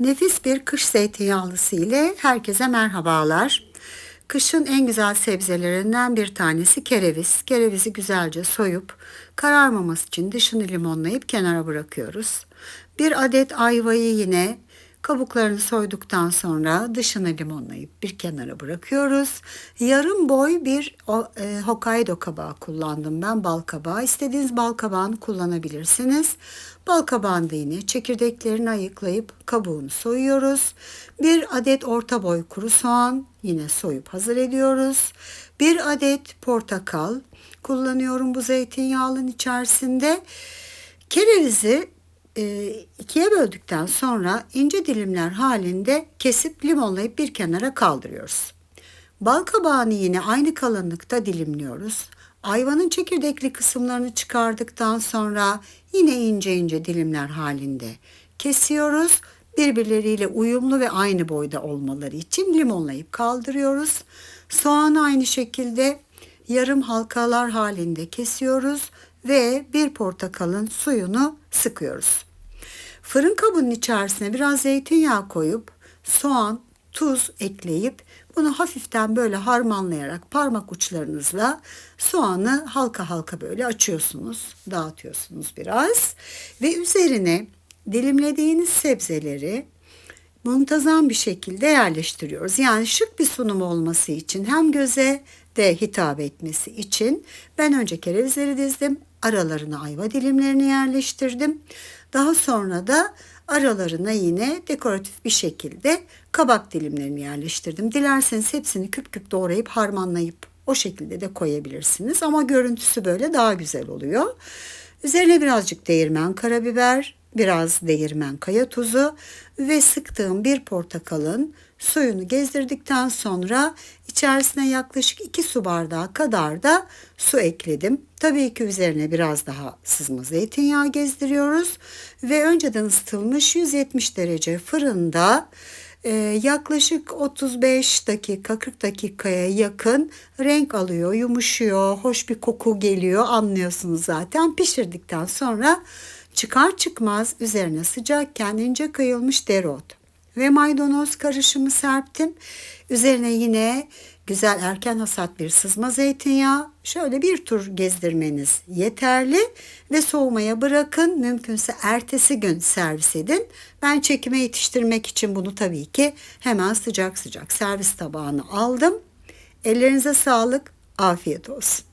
Nefis bir kış zeytinyağlısı ile herkese merhabalar. Kışın en güzel sebzelerinden bir tanesi kereviz. Kerevizi güzelce soyup kararmaması için dışını limonlayıp kenara bırakıyoruz. Bir adet ayvayı yine kabuklarını soyduktan sonra dışını limonlayıp bir kenara bırakıyoruz. Yarım boy bir e, Hokkaido kabağı kullandım ben bal kabağı. İstediğiniz bal kabağını kullanabilirsiniz. Bal kabağında yine çekirdeklerini ayıklayıp kabuğunu soyuyoruz. Bir adet orta boy kuru soğan yine soyup hazır ediyoruz. Bir adet portakal kullanıyorum bu zeytinyağının içerisinde. Kerevizi e, ikiye böldükten sonra ince dilimler halinde kesip limonlayıp bir kenara kaldırıyoruz. Bal kabağını yine aynı kalınlıkta dilimliyoruz. Ayvanın çekirdekli kısımlarını çıkardıktan sonra yine ince ince dilimler halinde kesiyoruz. Birbirleriyle uyumlu ve aynı boyda olmaları için limonlayıp kaldırıyoruz. Soğanı aynı şekilde yarım halkalar halinde kesiyoruz ve bir portakalın suyunu sıkıyoruz. Fırın kabının içerisine biraz zeytinyağı koyup soğan, tuz ekleyip bunu hafiften böyle harmanlayarak parmak uçlarınızla soğanı halka halka böyle açıyorsunuz, dağıtıyorsunuz biraz. Ve üzerine dilimlediğiniz sebzeleri muntazam bir şekilde yerleştiriyoruz. Yani şık bir sunum olması için hem göze de hitap etmesi için ben önce kerevizleri dizdim. Aralarına ayva dilimlerini yerleştirdim. Daha sonra da aralarına yine dekoratif bir şekilde kabak dilimlerini yerleştirdim. Dilerseniz hepsini küp küp doğrayıp harmanlayıp o şekilde de koyabilirsiniz. Ama görüntüsü böyle daha güzel oluyor. Üzerine birazcık değirmen karabiber, biraz değirmen kaya tuzu ve sıktığım bir portakalın suyunu gezdirdikten sonra içerisine yaklaşık 2 su bardağı kadar da su ekledim. Tabii ki üzerine biraz daha sızma zeytinyağı gezdiriyoruz ve önceden ısıtılmış 170 derece fırında e, yaklaşık 35 dakika 40 dakikaya yakın renk alıyor, yumuşuyor, hoş bir koku geliyor anlıyorsunuz zaten. Pişirdikten sonra çıkar çıkmaz üzerine sıcakken ince kıyılmış dereotu ve maydanoz karışımı serptim. Üzerine yine güzel erken hasat bir sızma zeytinyağı. Şöyle bir tur gezdirmeniz yeterli ve soğumaya bırakın. Mümkünse ertesi gün servis edin. Ben çekime yetiştirmek için bunu tabii ki hemen sıcak sıcak servis tabağına aldım. Ellerinize sağlık, afiyet olsun.